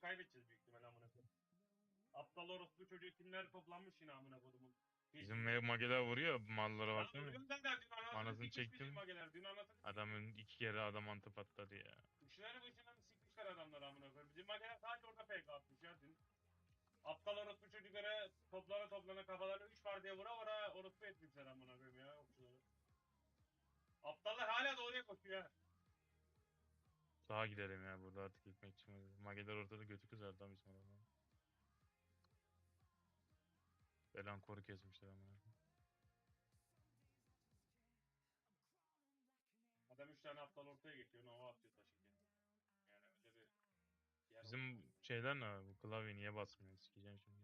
kaybedeceğiz büyük ihtimalle amına koyayım. Aptal orospu çocuğu kimler toplanmış yine amına kodumun. Bizim me- mageler vuruyor mallara baksana. anasını, çektim. mageler. Dün anasını Adamın iki kere adam antı patladı ya. Kuşları başından sikmişler adamlar amına koyayım. Bizim mageler sadece orada PK atmış ya dün. Aptal orospu çocuklara toplana toplana kafalarını 3 partiye vura vura orospu etmişler amına koyayım ya okçuları. Aptallar hala doğruya koşuyor ha. Sağa gidelim ya burada artık gitmek için. Mageler ortada götü kızardı lan bizim adamlar. Belan koru kesmişler ama. Adam 3 tane aptal ortaya geçiyor. Nova atıyor taşırken. Yani öyle bir yer Bizim şeyler ne? Bu klavye niye basmıyor? Sikeceğim şimdi.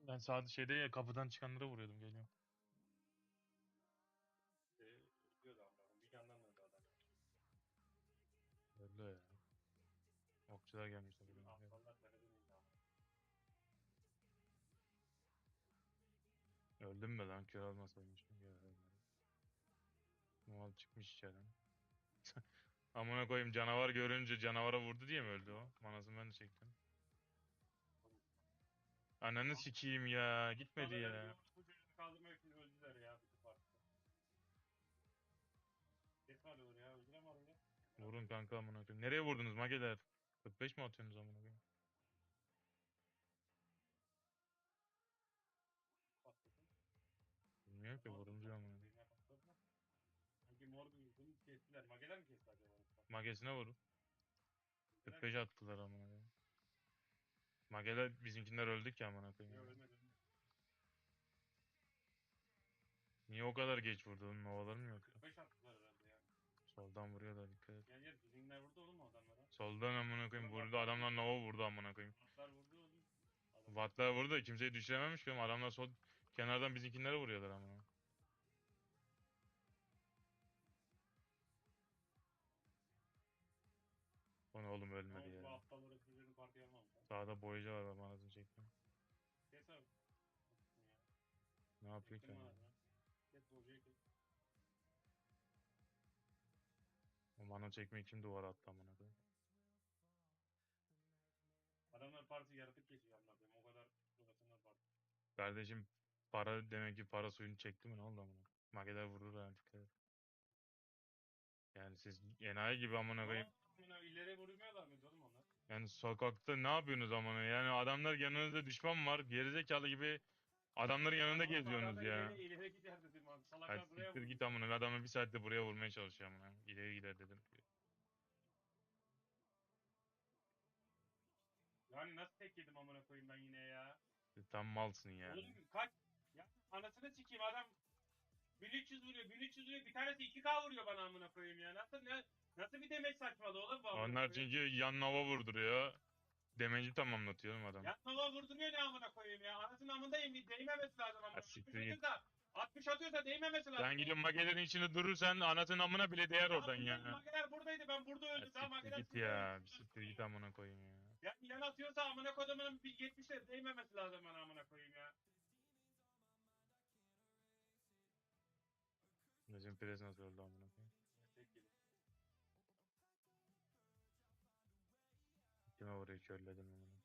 Ben sağ şeyde ya kapıdan çıkanlara vuruyordum geliyor. Okçular gelmişler bugün. Ya? Öldüm mü lan? Kör almasaymışım. Muhal çıkmış içeriden. Amına koyayım canavar görünce canavara vurdu diye mi öldü o? Manasını ben de çektim. Ananı sikeyim ya. Gitmedi ya. Bu çocuğu kaldırmak için öldüler ya. bütün partide. Kesme alıyorlar ya. Öldürem var öyle. Vurun kanka amına koyayım. Nereye vurdunuz mageler? 45 mi atıyorsunuz amına koyayım? Patlasın. Bilmiyorum ki vurunca amına koyayım. Da. Sanki mor bir yüzünü kestiler. Mageler mi kesti acaba? Magesine vurun. Kestiler mi? 45 attılar amına koyayım. Mageler bizimkiler öldük ya amına Yok koyayım. ya. ölmedi ölmedi. Niye o kadar geç vurdu? Onun novaları mı yok? 45 attılar herhalde ya. Soldan vuruyorlar dikkat et. Gel gel bizimler vurdu Soldan amına koyayım vurdu. Adamlar nova vurdu amına koyayım. Atlar vurdu da kimseyi düşürememiş ki. Adamlar sol kenardan bizimkinlere vuruyorlar amına. O ne oğlum ölmedi ya. ben. Sağda boyacı var bak anasını çektim. Kes abi. Ne yapıyor ki? Kes borcuyu kes. O mana çekmeyi kim duvara attı amına koyayım. Adamlar parti yaratık geçiyor koyayım. O kadar burasınlar parti. Kardeşim para demek ki para suyunu çekti mi ne oldu amına? Mageler vurur ha dikkat et. Yani siz enayi gibi amına koyayım. Amına ileri vurmuyorlar mıydı oğlum onlar? Yani sokakta ne yapıyorsunuz amına? Yani adamlar yanınızda düşman var. Gerizekalı gibi adamların yanında geziyorsunuz adamlar ya. İleri, ileri gider dedim abi. Hadi Salaklar buraya siktir vurdu. git amına. Adamı bir saatte buraya vurmaya çalışıyor amına. İleri gider dedim. Yani nasıl tek yedim amına koyayım ben yine ya. Tam malsın yani. Oğlum kaç? Ya anasını sikeyim adam 1300 vuruyor, 1300 vuruyor. Bir tanesi 2K vuruyor bana amına koyayım ya. Nasıl ne nasıl bir demek saçmalı oğlum bu amına Onlar koyayım? çünkü yan nova vurduruyor. Demeci tamamlatıyor adam. Yatmama vurduruyor ne amına koyayım ya. Anasının amındayım bir değmemesi lazım amına. Ha, siktir 60 git. atıyorsa 60 atıyorsa değmemesi lazım. Sen gidiyorsun magelerin içinde durursan anasının amına bile değer oradan ya. Mageler buradaydı ben burada Ya öldüm. Tamam siktir git ya. Bir siktir git amına koyayım ya. Ya yan atıyorsa amına kodumun bir 70'e değmemesi lazım bana amına koyayım ya. Bizim Perez nasıl öldü amına koyayım. Kime vuruyor körledin amına.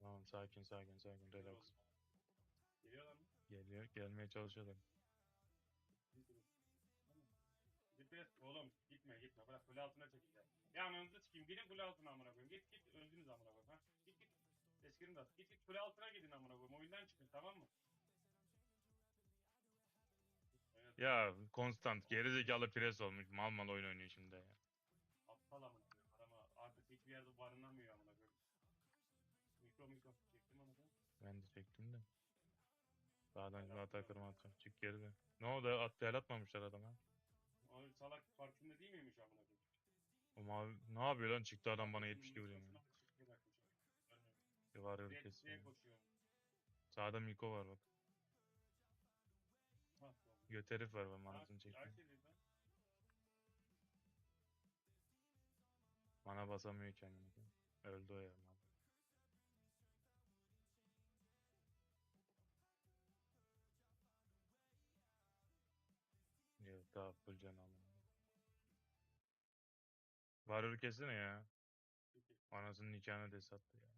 Tamam sakin sakin sakin relax. Geliyorlar mı? Geliyor gelmeye çalışıyorlar. Gitme oğlum gitme gitme bırak kule altına çekeceğim. Ya ananızı sikeyim gidin kule altına amına koyayım. Git git öldünüz amına koyayım. Ha? Git git. Eskirin de. Git git kule altına gidin amına koyayım. Oyundan çıkın tamam mı? Evet, Ya konstant gerizekalı pres olmuş mal mal oyun oynuyor şimdi ya. aptal amına koyayım. Adama artık hiçbir yerde barınamıyor amına koyayım. Mikro mikro çektim amına koyayım. Ben de çektim de. Sağdan şimdi atar kırma atar. Çık geri de. Ne oldu? At atmamışlar adama. O salak farkında değil miymiş amına koyayım? O mavi ne yapıyor lan? Çıktı adam bana Şimdi 72 vuruyor. ya. var öyle Direkt direkt koşuyor. Sağda Miko var bak. Ha, Göt herif var Ha, manasını çekti. Ayşe'ydi lan. Mana basamıyor kendini. Öldü o ya. Daha full can aldım. Varır kesene ya. Anasının nikahına des attı ya.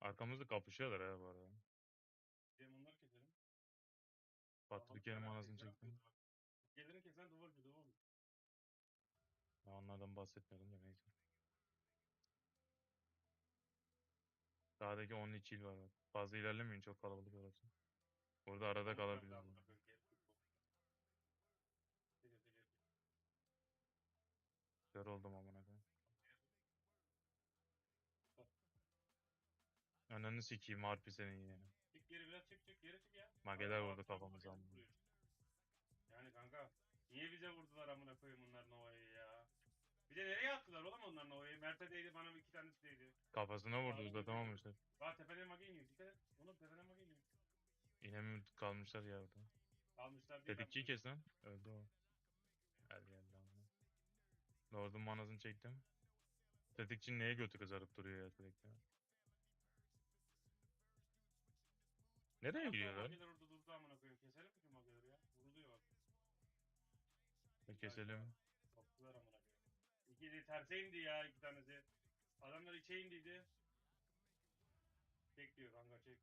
Arkamızda kapışıyorlar ha bu arada. Gidelim onları keselim. Patrikenin Tamam, anasını çektim. bak. Gelirini kesen duvarcı duvar. Ya onlardan bahsetmedim de neyse. Sağdaki 10 içil var. Fazla ilerlemeyin çok kalabalık orası. Burada arada kalabiliriz. Kör oldum amına koyayım. Ananı sikeyim harpi senin ya. Çık geri biraz çık çık geri çık ya. Mageler Adam vurdu kafamıza amına. vuruyor. Yani kanka niye bize vurdular amına koyayım bunlar Nova'yı ya. Bir de nereye attılar oğlum onlar Nova'yı? Mert'e değdi bana bir iki tanesi değdi. Kafasına vurdu Adam uzatamamışlar. Aa tepeden mage iniyor dikkat et. Oğlum tepeden mage iniyor. Yine mi kalmışlar ya orada? Almışlar bir Tetikçiyi tane. kes lan. Öldü o. Gel geldi amına. Lord'un manasını çektim. Tetikçi neye götü kızarıp duruyor ya sürekli? Nereye Adam gidiyorlar? Mageler orada durdu amına koyayım. Keselim mi şu mageleri ya? Vuruluyor bak. Bir Keselim. Toplular amına koyayım. İki de terse indi ya iki tanesi. Adamlar içe indiydi. Çek diyor kanka çek.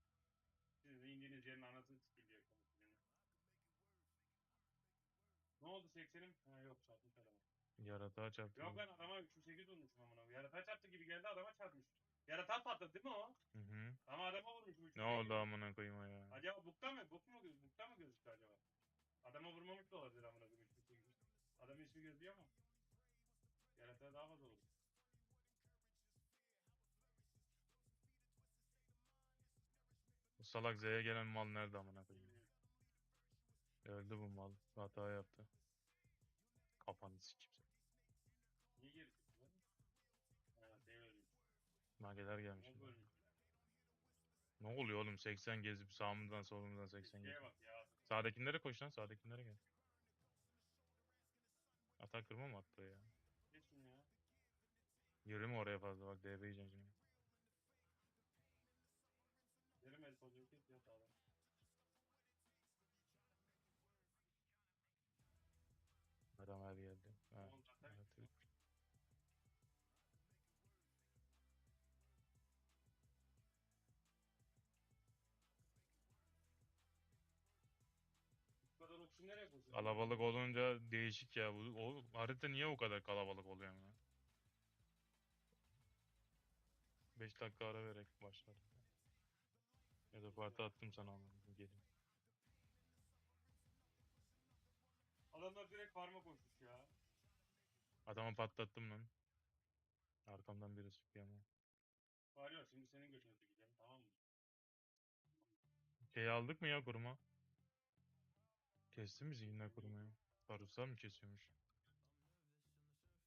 Siz de indiğiniz yerin anasını sikil diyor. Ne oldu 80'im? Ha yok çarpmış adama. Yaratığa çarptı. Yok ben adama 308 vurmuşum amına. Yaratığa çarptı gibi geldi adama çarpmış. Yaratığa patladı değil mi o? Hı hı. Ama adama vurmuş. 308. Ne oldu amına koyayım ya? Acaba bukta mı? Buk mu göz? Bukta mı gözüktü acaba? Adama vurmamış da olabilir amına koyayım 308. Adamın ismi gözüküyor ama. Yaratığa daha fazla vurdu. Bu salak Z'ye gelen mal nerede amına koyayım? Öldü bu mal. Hata yaptı. Kafanı sikeyim. Niye lan? Ha, ölmüş. Mageler gelmiş. Ölmüş. Ne oluyor oğlum? 80 gezip sağımızdan solumuzdan 80 Şeye gezip. bak ya. Sağdakilere koş lan. Sağdakilere gel. Atak kırma mı attı ya? Geç şunu ya. Yürüme oraya fazla bak DB yiyeceksin şimdi. Yarım el ya sağdan. Adam Kalabalık olunca değişik ya. Bu o, harita niye o kadar kalabalık oluyor ya? 5 dakika ara vererek başlar. Ya da parti attım sana ama gelin. Adamlar direkt farma koşmuş ya. Adamı patlattım lan. Arkamdan biri sıkıyor ama. Bağırıyor şimdi senin götünü sikeceğim tamam mı? Şey aldık mı ya kuruma? Kesti mi zihinler kurumayı? Baruslar mı kesiyormuş?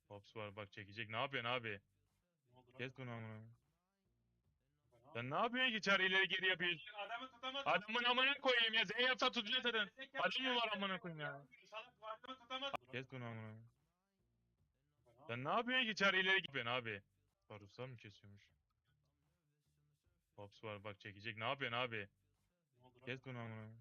Pops var bak çekecek. Ne yapıyorsun abi? Ne oldu lan? Kes bunu amına. Sen ne yapıyorsun ki çar ileri geri yapıyorsun? Adamı tutamadı. Adamın amına koyayım ya. Z yapsa tutacak zaten. Adam mı var amına koyayım ya? Salak bu adamı tutamadı. Kes bunu amına. Sen ne yapıyorsun ki çar ileri gidiyorsun abi? Baruslar mı kesiyormuş? Pops var bak çekecek. Ne yapıyorsun abi? Ne oldu lan? Kes bunu amına.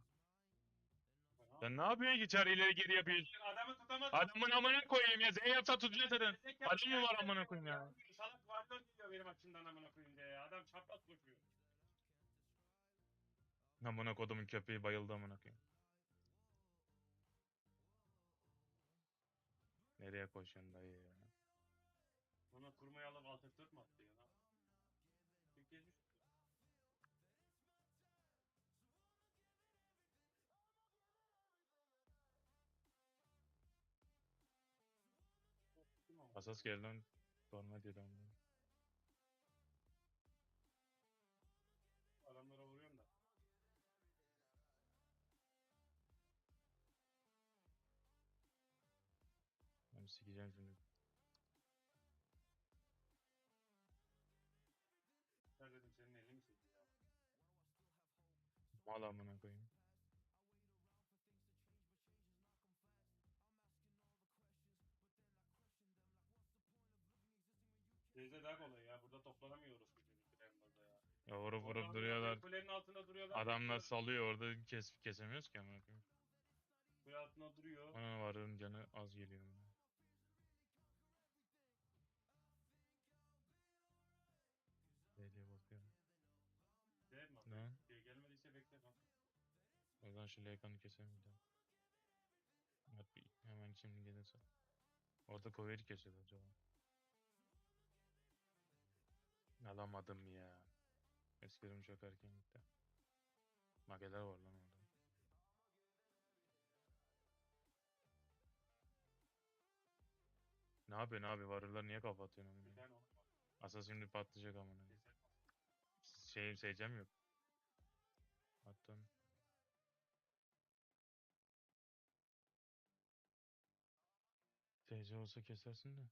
Sen ne yapıyorsun ki çar ileri geri yapıyorsun? Adamı tutamadı. Adamın amına koyayım ya. Z yapsa tutacak zaten. Adam mı var amına koyayım ya? Salak vardı diyor benim açımdan amına koyayım diye ya. Adam çapraz koşuyor. Amına kodumun köpeği bayıldı amına koyayım. Nereye koşuyorsun dayı ya? Bana kurmayı alıp alt F4 mü attı ya Asas geldi lan. Sorma diyor lan. Adamlara vuruyorum da. Ben sikeceğim şimdi. Ben dedim senin elini mi sildi ya? Mal amına koyayım. Ya. Vurup vurup Oradan duruyorlar. Kulenin altında duruyorlar. Adamlar salıyor orada kes kesemiyoruz ki amına koyayım. Kule altında duruyor. Ana varın canı az geliyor. Deliye bakıyorum. Değil mi? Ne? Şey gelmediyse bekle kanka. O zaman şu Lekan'ı keselim bir daha. Bak bir hemen şimdi gelirse. Orada Koveri kesiyordu acaba. Alamadım ya. Eskilerim çok erken gitti. Mageler var lan orada. Ne yapıyorsun abi? Varırlar niye kapatıyorsun onu var. Asa şimdi patlayacak amına. Keser. Şey seyircem yok. Attım. TC olsa kesersin de.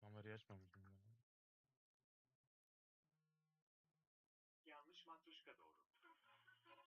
Kamerayı açmamışım ben.